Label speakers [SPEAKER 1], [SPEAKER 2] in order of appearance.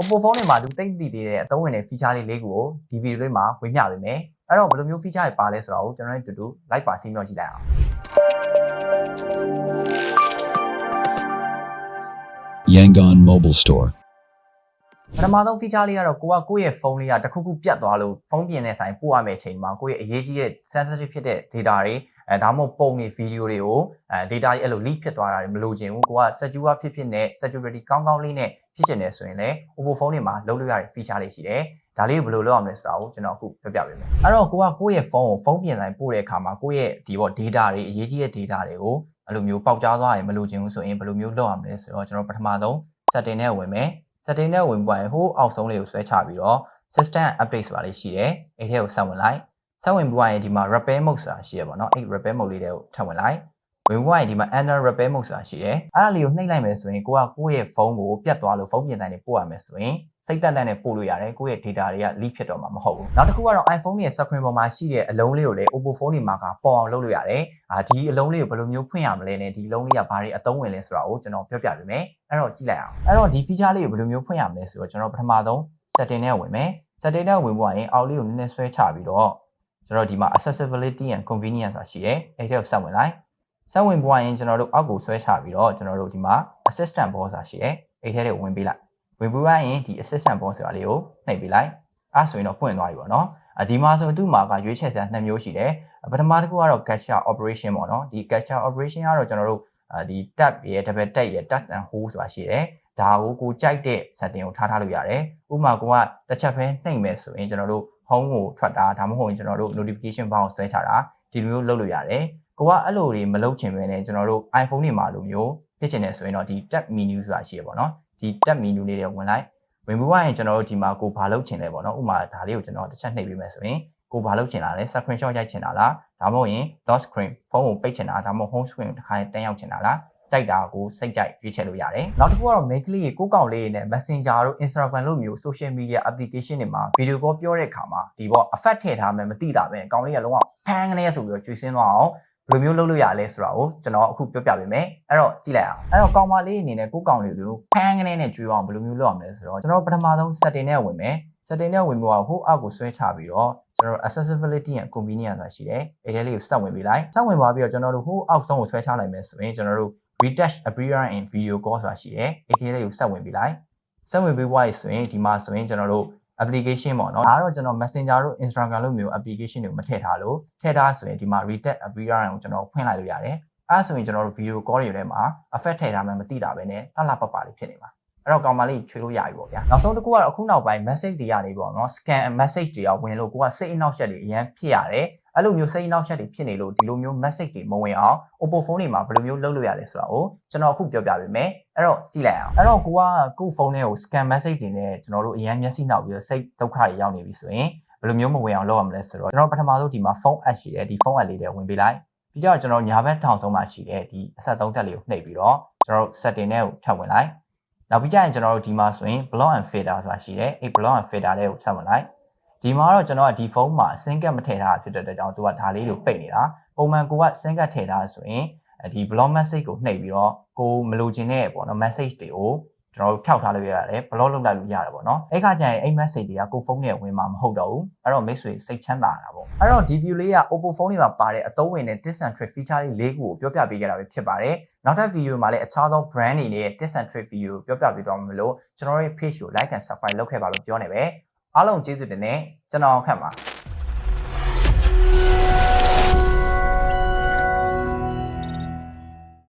[SPEAKER 1] Oppo phone တွေမှာလူသိမ့်တည်သေးတဲ့အသုံးဝင်တဲ့ feature လေးလေးကိုဒီဗီဒီယိုလေးမှာဝင်ပြပေးမယ်အဲ့တော့ဘယ်လိုမျိုး feature တွေပါလဲဆိုတော့ကျွန်တော်တို့အတူတူ like ပါစီးမျှော်ကြည့်လိုက်အောင်
[SPEAKER 2] Yangon Mobile Store.
[SPEAKER 1] ပထမဆုံး feature လေးကတော့ကိုကကိုယ့်ရဲ့ဖုန်းလေးကတစ်ခုခုပြတ်သွားလို့ဖုန်းပြင်တဲ့ဆိုင်ပို့ရမယ့်အချိန်မှာကိုယ့်ရဲ့အရေးကြီးတဲ့ sensitive ဖြစ်တဲ့ data တွေ အဲဒါမှမဟုတ်ပုံတွေ video တွေကိုအဲ data တွေအဲ့လို leak ဖြစ်သွားတာတွေမလိုချင်ဘူးကိုက secure ဖြစ်ဖြစ်နဲ့ security ကောင်းကောင်းလေးနဲ့ဖြစ်ချင်တယ်ဆိုရင်လည်း Oppo phone တွေမှာလုပ်လို့ရတဲ့ feature လေးရှိတယ်ဒါလေးကိုဘယ်လိုလုပ်အောင်လဲဆိုတာကိုကျွန်တော်အခုပြပြပေးမယ်အဲ့တော့ကိုကကိုယ့်ရဲ့ဖုန်းကိုဖုန်းပြင်ဆိုင်ပို့တဲ့အခါမှာကိုယ့်ရဲ့ဒီပေါ့ data တွေအရေးကြီးတဲ့ data တွေကိုအဲ့လိုမျိုးပေါက်ကြားသွားရင်မလိုချင်ဘူးဆိုရင်ဘယ်လိုမျိုးလုပ်အောင်လဲဆိုတော့ကျွန်တော်ပထမဆုံး setting နဲ့ဝင်မယ် setting နဲ့ဝင်ပွားရင်ဟိုအောက်ဆုံးလေးကိုဆွဲချပြီးတော့ system update ဆိုတာလေးရှိတယ်အဲ့ထဲကိုဆက်ဝင်လိုက် ဆက်ဝင်ပွားရင်ဒီမှာ repair mode ဆိုတာရှိရပါတော့အဲ့ repair mode လေးတွေကိုထပ်ဝင်လိုက်ဝင်ပွားရင်ဒီမှာ under repair mode ဆိုတာရှိတယ်အဲ့ဒါလေးကိုနှိပ်လိုက်မယ်ဆိုရင်ကိုကကိုယ့်ရဲ့ဖုန်းကိုပြတ်သွားလို့ဖုန်းပြင်တိုင်းနေပို့ရမယ်ဆိုရင်စိတ်တက်လက်နဲ့ပို့လို့ရတယ်ကိုယ့်ရဲ့ data တွေက leak ဖြစ်တော့မှာမဟုတ်ဘူးနောက်တစ်ခုကတော့ iPhone ရဲ့ screen ပေါ်မှာရှိတဲ့အလုံးလေးကိုလည်း Oppo phone တွေမှာကပေါ်အောင်လုပ်လို့ရတယ်အာဒီအလုံးလေးကိုဘယ်လိုမျိုးဖွင့်ရမလဲနဲ့ဒီအလုံးလေးကဘာတွေအသုံးဝင်လဲဆိုတာကိုကျွန်တော်ပြောပြပေးမယ်အဲ့တော့ကြည့်လိုက်အောင်အဲ့တော့ဒီ feature လေးကိုဘယ်လိုမျိုးဖွင့်ရမလဲဆိုတော့ကျွန်တော်ပထမဆုံး setting နဲ့ဝင်မယ် setting နဲ့ဝင်ပွားရင်အောက်လေးကိုနည်းနည်းဆွဲချပြီးတော့ ကျွန်တော်ဒီမှာ accessibility and convenience ဆိုတာရှိတယ်အဲ့ထဲကိုဆက်ဝင်လိုက်ဆက်ဝင်ပွားရင်ကျွန်တော်တို့အောက်ကိုဆွဲချပြီးတော့ကျွန်တော်တို့ဒီမှာ assistant box ဆိုတာရှိတယ်အဲ့ထဲတွေကိုဝင်ပေးလိုက်ဝင်ပြီးရင်ဒီ assistant box ဆိုတာလေးကိုနှိပ်ပေးလိုက်အဲ့ဆိုရင်တော့ပွင့်သွားပြီပေါ့နော်အဒီမှာဆိုသူ့မှာကရွေးချယ်စရာနှစ်မျိုးရှိတယ်ပထမတစ်ခုကတော့ capture operation ပေါ့နော်ဒီ capture operation ကတော့ကျွန်တော်တို့ ဒီ tab ရဲ့ double tap ရဲ့ tab and hold ဆိုတာရှိတယ်ဒါကိုကိုကြိုက်တဲ့ setting ကိုထားထားလို့ရတယ်ဥပမာကိုကတစ်ချက်ပဲနှိပ်မယ်ဆိုရင်ကျွန်တော်တို့ home ကိုထွက်တာဒါမှမဟုတ်ရင်ကျွန်တော်တို့ notification bar ကိုဆွဲချတာဒီလိုမျိုးလုပ်လို့ရတယ်ကိုကအဲ့လိုတွေမလုပ်ချင်ပဲねကျွန်တော်တို့ iPhone တွေမှာလိုမျိုးဖြစ်ချင်တယ်ဆိုရင်တော့ဒီ tab menu ဆိုတာရှိရပါတော့ဒီ tab menu လေးတွေဝင်လိုက်ဝင်ပြီးွားရင်ကျွန်တော်တို့ဒီမှာကိုဘာလုပ်ချင်လဲပေါ့နော်ဥပမာဒါလေးကိုကျွန်တော်တစ်ချက်နှိပ်ပေးမယ်ဆိုရင် ကိုဘာလုပ်ချင်တာလဲ screenshot ရိုက်ချင်တာလားဒါမှမဟုတ်ရင် lock screen ဖုန်းကိုပိတ်ချင်တာဒါမှမဟုတ် home screen တစ်ခါတန်းရောက်ချင်တာလားကြိုက်တာကိုစိတ်ကြိုက်ရွေးချယ်လို့ရတယ်။နောက်တစ်ခုကတော့ main ကလေးကိုကောက်လေးနဲ့ Messenger တို့ Instagram လို့မျိုး social media application တွေမှာ video call ပြောတဲ့အခါမှာဒီပေါ့ effect ထည့်ထားမယ်မသိတာပဲအကောင်လေးကလုံးဝဖန်းကနေဆိုပြီးတော့ကျွေးစင်းသွားအောင်ဘယ်လိုမျိုးလုပ်လို့ရလဲဆိုတာကိုကျွန်တော်အခုပြောပြပေးမယ်အဲ့တော့ကြည့်လိုက်အောင်အဲ့တော့ကောင်မလေးအနေနဲ့ကိုကောင်လေးကိုဖန်းကနေနဲ့ကျွေးအောင်ဘယ်လိုမျိုးလုပ်ရမလဲဆိုတော့ကျွန်တော်ပထမဆုံး setting နဲ့ဝင်မယ် setting နဲ့ဝင်ပြီးတော့ဟိုအောက်ကိုဆွဲချပြီးတော့ ကျွန်တော် accessibility and convenience ဆိုတာရှိတယ်အဲ့ဒီလေးကိုစက်ဝင်ပြီးလိုက်စက်ဝင်သွားပြီးတော့ကျွန်တော်တို့ဟိုအောက်ဆုံးကိုဆွဲချလိုက်မယ်ဆိုရင်ကျွန်တော်တို့ retouch appearance in video call ဆိုတာရှိတယ်အဲ့ဒီလေးကိုစက်ဝင်ပြီးလိုက်စက်ဝင်ပြီး white ဆိုရင်ဒီမှာဆိုရင်ကျွန်တော်တို့ application ပေါ့နော်ဒါကတော့ကျွန်တော် Messenger တို့ Instagram လို့မျိုး application တွေကိုမထည့်ထားလို့ထည့်ထားဆိုရင်ဒီမှာ retouch appearance ကိုကျွန်တော်ဖွင့်လိုက်လို့ရတယ်အဲဆိုရင်ကျွန်တော်တို့ video call တွေထဲမှာ effect ထည့်ထားမှမသိတာပဲနဲ့လှလှပပလေးဖြစ်နေမှာ အဲ့တော့ကောင်မလေးချွေလို့ရပြီပေါ့ဗျာနောက်ဆုံးတစ်ခုကတော့အခုနောက်ပိုင်း message တွေကနေပေါ့နော် scan message တွေကဝင်လို့ကိုကစိတ်အနှောက်အယှက်တွေအရင်ဖြစ်ရတယ်အဲ့လိုမျိုးစိတ်အနှောက်အယှက်တွေဖြစ်နေလို့ဒီလိုမျိုး message တွေမဝင်အောင် Oppo phone တွေမှာဘယ်လိုမျိုးလုပ်လို့ရလဲဆိုတာကိုကျွန်တော်အခုပြောပြပေးမယ်အဲ့တော့ကြည့်လိုက်အောင်အဲ့တော့ကိုကကို့ဖုန်းထဲကို scan message တွေနဲ့ကျွန်တော်တို့အရင်မျက်စိနှောက်ပြီးတော့စိတ်ဒုက္ခတွေရောက်နေပြီဆိုရင်ဘယ်လိုမျိုးမဝင်အောင်လုပ်ရမလဲဆိုတော့ကျွန်တော်ပထမဆုံးဒီမှာ phone app ရှိတယ်ဒီ phone app လေးတွေဝင်ပေးလိုက်ပြီးတော့ကျွန်တော်ညာဘက်ထောင်ဆုံးမှာရှိတဲ့ဒီအဆက်သုံးတက်လေးကိုနှိပ်ပြီးတော့ကျွန်တော်တို့ setting နဲ့ကိုထပ်ဝင်လိုက် နောက်ပြီးကြရင်ကျွန်တော်တို့ဒီမှာဆိုရင် block and filter ဆိုတာရှိတယ်အဲ့ block and filter လေးကိုဆက်ဝင်လိုက်ဒီမှာတော့ကျွန်တော်ကဒီဖုန်းမှာ sync ကမထည့်ထားဖြစ်တဲ့အတွက်ကြောင့်သူကဒါလေးကိုပိတ်နေတာပုံမှန်ကိုက sync ကထည့်ထားဆိုရင်ဒီ block message ကိုနှိပ်ပြီးတော့ကိုမလိုချင်တဲ့ပေါ့နော် message တွေကို ကျွန်တော်တို့ထောက်ထားလို့ရတယ် block လုပ်လိုက်လို့ရတယ်ပေါ့နော်အဲ့ခါကျရင်အဲ့ message တွေကကိုဖုန်းနဲ့ဝင်မှာမဟုတ်တော့ဘူးအဲ့တော့မိတ်ဆွေစိတ်ချမ်းသာတာပေါ့အဲ့တော့ဒီ view လေးက Oppo phone တွေမှာပါတဲ့အသုံးဝင်တဲ့ tips and trick feature လေး၄ခုကိုပြောပြပေးခဲ့တာပဲဖြစ်ပါတယ်နောက်ထပ် video မှာလည်းအခြားသော brand တွေရဲ့ tips and trick video ပြောပြပေးသွားမှာမလို့ကျွန်တော်ရဲ့ page ကို like and subscribe လုပ်ခဲ့ပါလို့ပြောနေပဲအားလုံးကျေးဇူးတင်နေကျွန်တော်ခန့်ပါ